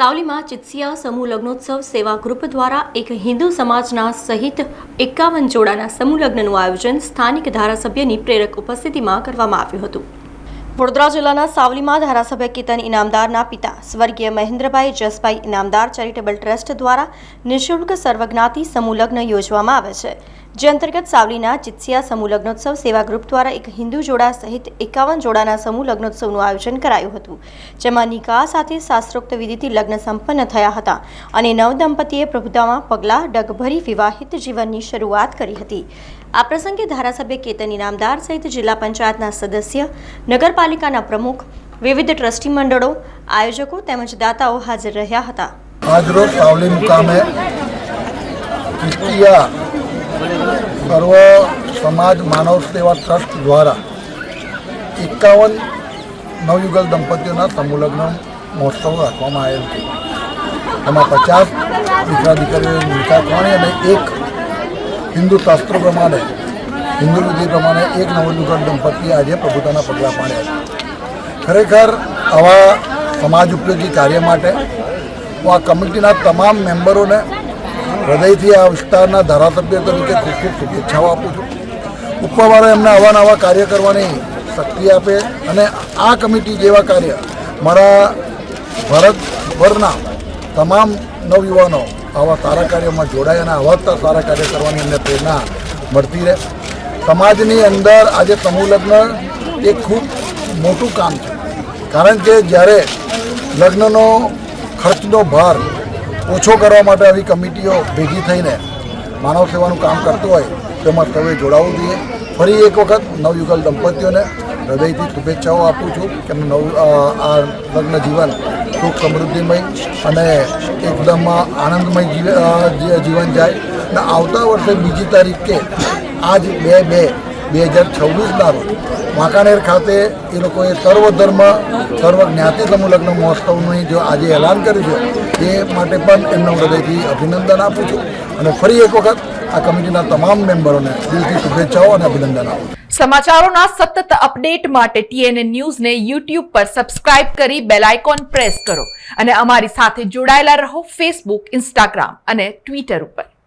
સાવલીમાં ચિત્સિયા સમૂહ લગ્નોત્સવ સેવા ગ્રુપ દ્વારા એક હિન્દુ સમાજના સહિત એકાવન જોડાના સમૂહ લગ્નનું આયોજન સ્થાનિક ધારાસભ્યની પ્રેરક ઉપસ્થિતિમાં કરવામાં આવ્યું હતું. વડોદરા જિલ્લાના સાવલીમાં ધારાસભ્ય કેતન ઇનામદારના પિતા સ્વર્ગીય મહેન્દ્રભાઈ જસભાઈ ઇનામદાર ચેરિટેબલ ટ્રસ્ટ દ્વારા નિઃશુલ્ક સર્વજ્ઞાતિ સમૂહ લગ્ન યોજવામાં આવે છે. જે અંતર્ગત સાવલીના ચિત્સિયા સમૂહ લગ્નોત્સવ સેવા ગ્રુપ દ્વારા એક હિન્દુ જોડા સહિત એકાવન જોડાના સમૂહ લગ્નોત્સવનું આયોજન કરાયું હતું, જેમાં નિકાહ સાથે શાસ્ત્રોક્ત વિધિથી લગ્ન સંપન્ન થયા હતા અને નવદંપતીએ પ્રભુતામાં પગલાં ડગભરી વિવાહિત જીવનની શરૂઆત કરી હતી. આ પ્રસંગે ધારાસભ્ય કેતન ઇનામદાર સહિત જિલ્લા પંચાયતના સદસ્ય, નગરપાલિકાના પ્રમુખ, વિવિધ ટ્રસ્ટી મંડળો, આયોજકો તેમજ દાતાઓ હાજર રહ્યા હતા. આજરોજ સાવલી મુકામે ક્રિસ્તિયા સર્વ સમાજ માનવ સેવા ટ્રસ્ટ દ્વારા એકાવન નવયુગલ દંપતીઓના સમૂહલગ્ન મહોત્સવ રાખવામાં આવેલ છે. એમાં પચાસ દીકરા દીકરીઓએ નિકાહ કરવાની અને એક હિન્દુ શાસ્ત્રો પ્રમાણે, હિન્દુ વિધિ પ્રમાણે એક નવયુગલ દંપતીએ આજે પ્રભુતાના પગલાં પાડ્યા છે. ખરેખર આવા સમાજ ઉપયોગી કાર્ય માટે હું આ કમિટીના તમામ મેમ્બરોને હૃદયથી આ વિસ્તારના ધારાસભ્ય તરીકે ખૂબ ખૂબ શુભેચ્છાઓ આપું છું. ઉપરવાળો એમને આવા નવા કાર્ય કરવાની શક્તિ આપે અને આ કમિટી જેવા કાર્ય મારા ભારતભરના તમામ નવયુવાનો આવા સારા કાર્યોમાં જોડાય અને આવા સારા કાર્ય કરવાની એમને પ્રેરણા મળતી રહે. સમાજની અંદર આજે સમૂહ લગ્ન એ ખૂબ મોટું કામ છે. કારણ કે જ્યારે લગ્નનો ખર્ચનો ભાર ઓછો કરવા માટે આવી કમિટીઓ ભેગી થઈને માનવ સેવાનું કામ કરતું હોય તેમાં સૌએ જોડાવવું જોઈએ. ફરી એક વખત નવયુગલ દંપતીઓને હૃદયથી શુભેચ્છાઓ આપું છું કે નવ આ લગ્ન જીવન સુખ સમૃદ્ધિમય અને એકદમ આનંદમય જીવ- જીવન જાય. અને આવતા વર્ષે બીજી તારીખે આજ બે બે બે હજાર છવ્વીસના રોજ વાંકાનેર ખાતે એ લોકોએ સર્વધર્મ, સર્વ જ્ઞાતિ સમૂહલગ્ન મહોત્સવનું જો આજે એલાન કર્યું છે, એ માટે પણ એમના હૃદયથી અભિનંદન આપું છું. અને ફરી એક વખત આ કમિટીના તમામ મેમ્બરોને દિલથી શુભેચ્છાઓ અને અભિનંદન આપું સમાચારોના સતત અપડેટ માટે ટીએનએ ન્યૂઝને યુટ્યુબ પર સબસ્ક્રાઇબ કરી બેલ આઇકોન પ્રેસ કરો. અને અમારી સાથે જોડાયેલા રહો ફેસબુક ઇન્સ્ટાગ્રામ અને ટ્વિટર ઉપર.